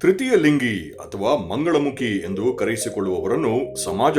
ತೃತೀಯ ಲಿಂಗಿ ಅಥವಾ ಮಂಗಳಮುಖಿ ಎಂದು ಕರೆಯಿಸಿಕೊಳ್ಳುವವರನ್ನು ಸಮಾಜ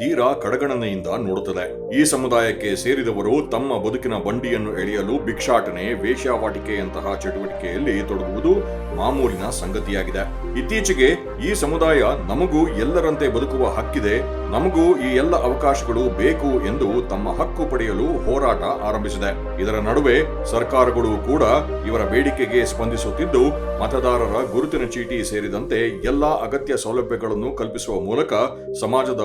ತೀರಾ ಕಡಗಣನೆಯಿಂದ ನೋಡುತ್ತದೆ. ಈ ಸಮುದಾಯಕ್ಕೆ ಸೇರಿದವರು ತಮ್ಮ ಬದುಕಿನ ಬಂಡಿಯನ್ನು ಎಳೆಯಲು ಭಿಕ್ಷಾಟನೆ, ವೇಶ್ಯಾವಾಟಿಕೆಯಂತಹ ಚಟುವಟಿಕೆಯಲ್ಲಿ ತೊಡಗುವುದು ಮಾಮೂಲಿನ ಸಂಗತಿಯಾಗಿದೆ. ಇತ್ತೀಚೆಗೆ ಈ ಸಮುದಾಯ ನಮಗೂ ಎಲ್ಲರಂತೆ ಬದುಕುವ ಹಕ್ಕಿದೆ, ನಮಗೂ ಈ ಎಲ್ಲ ಅವಕಾಶಗಳು ಬೇಕು ಎಂದು ತಮ್ಮ ಹಕ್ಕು ಪಡೆಯಲು ಹೋರಾಟ ಆರಂಭಿಸಿದೆ. ಇದರ ನಡುವೆ ಸರ್ಕಾರಗಳು ಕೂಡ ಇವರ ಬೇಡಿಕೆಗೆ ಸ್ಪಂದಿಸುತ್ತಿದ್ದು, ಮತದಾರರ ಗುರುತಿನ ಚೀಟಿ ಸೇರಿದಂತೆ ಎಲ್ಲಾ ಅಗತ್ಯ ಸೌಲಭ್ಯಗಳನ್ನು ಕಲ್ಪಿಸುವ ಮೂಲಕ ಸಮಾಜದ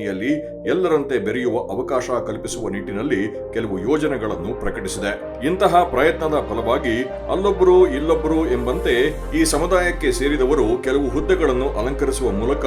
ಮುಖ್ಯವಾಹಿನಿಯಲ್ಲಿ ಎಲ್ಲರಂತೆ ಬೆರೆಯುವ ಅವಕಾಶ ಕಲ್ಪಿಸುವ ನಿಟ್ಟಿನಲ್ಲಿ ಕೆಲವು ಯೋಜನೆಗಳನ್ನು ಪ್ರಕಟಿಸಿದೆ. ಇಂತಹ ಪ್ರಯತ್ನದ ಫಲವಾಗಿ ಅಲ್ಲೊಬ್ಬರು ಇಲ್ಲೊಬ್ಬರು ಎಂಬಂತೆ ಈ ಸಮುದಾಯಕ್ಕೆ ಸೇರಿದವರು ಕೆಲವು ಹುದ್ದೆಗಳನ್ನು ಅಲಂಕರಿಸುವ ಮೂಲಕ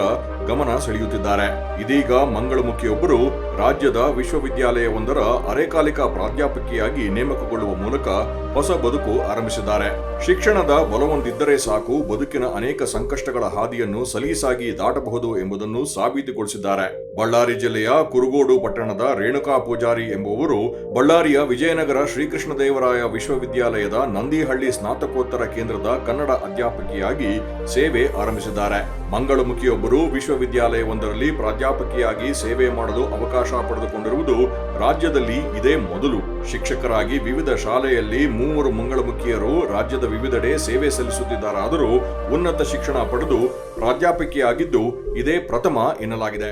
ಗಮನ ಸೆಳೆಯುತ್ತಿದ್ದಾರೆ. ಇದೀಗ ಮಂಗಳಮುಖಿಯೊಬ್ಬರು ರಾಜ್ಯದ ವಿಶ್ವವಿದ್ಯಾಲಯವೊಂದರ ಅರೆಕಾಲಿಕ ಪ್ರಾಧ್ಯಾಪಕಿಯಾಗಿ ನೇಮಕಗೊಳ್ಳುವ ಮೂಲಕ ಹೊಸ ಬದುಕು ಆರಂಭಿಸಿದ್ದಾರೆ. ಶಿಕ್ಷಣದ ಬಲವೊಂದಿದ್ದರೆ ಸಾಕು, ಬದುಕಿನ ಅನೇಕ ಸಂಕಷ್ಟಗಳ ಹಾದಿಯನ್ನು ಸಲೀಸಾಗಿ ದಾಟಬಹುದು ಎಂಬುದನ್ನು ಸಾಬೀತುಗೊಳಿಸಿದ್ದಾರೆ. ಬಳ್ಳಾರಿ ಜಿಲ್ಲೆಯ ಕುರುಗೋಡು ಪಟ್ಟಣದ ರೇಣುಕಾ ಪೂಜಾರಿ ಎಂಬುವರು ಬಳ್ಳಾರಿಯ ವಿಜಯನಗರ ಶ್ರೀಕೃಷ್ಣದೇವರಾಯ ವಿಶ್ವವಿದ್ಯಾಲಯದ ನಂದಿಹಳ್ಳಿ ಸ್ನಾತಕೋತ್ತರ ಕೇಂದ್ರದ ಕನ್ನಡ ಅಧ್ಯಾಪಕಿಯಾಗಿ ಸೇವೆ ಆರಂಭಿಸಿದ್ದಾರೆ. ಮಂಗಳಮುಖಿಯೊಬ್ಬರು ವಿಶ್ವವಿದ್ಯಾಲಯವೊಂದರಲ್ಲಿ ಪ್ರಾಧ್ಯಾಪಕಿಯಾಗಿ ಸೇವೆ ಮಾಡಲು ಅವಕಾಶ ಪಡೆದುಕೊಂಡಿರುವುದು ರಾಜ್ಯದಲ್ಲಿ ಇದೇ ಮೊದಲು. ಶಿಕ್ಷಕರಾಗಿ ವಿವಿಧ ಶಾಲೆಯಲ್ಲಿ ಮೂವರು ಮಂಗಳಮುಖಿಯರು ರಾಜ್ಯದ ವಿವಿಧೆಡೆ ಸೇವೆ ಸಲ್ಲಿಸುತ್ತಿದ್ದಾರಾದರೂ ಉನ್ನತ ಶಿಕ್ಷಣ ಪಡೆದು ಪ್ರಾಧ್ಯಾಪಕಿಯಾಗಿದ್ದು ಇದೇ ಪ್ರಥಮ ಎನ್ನಲಾಗಿದೆ.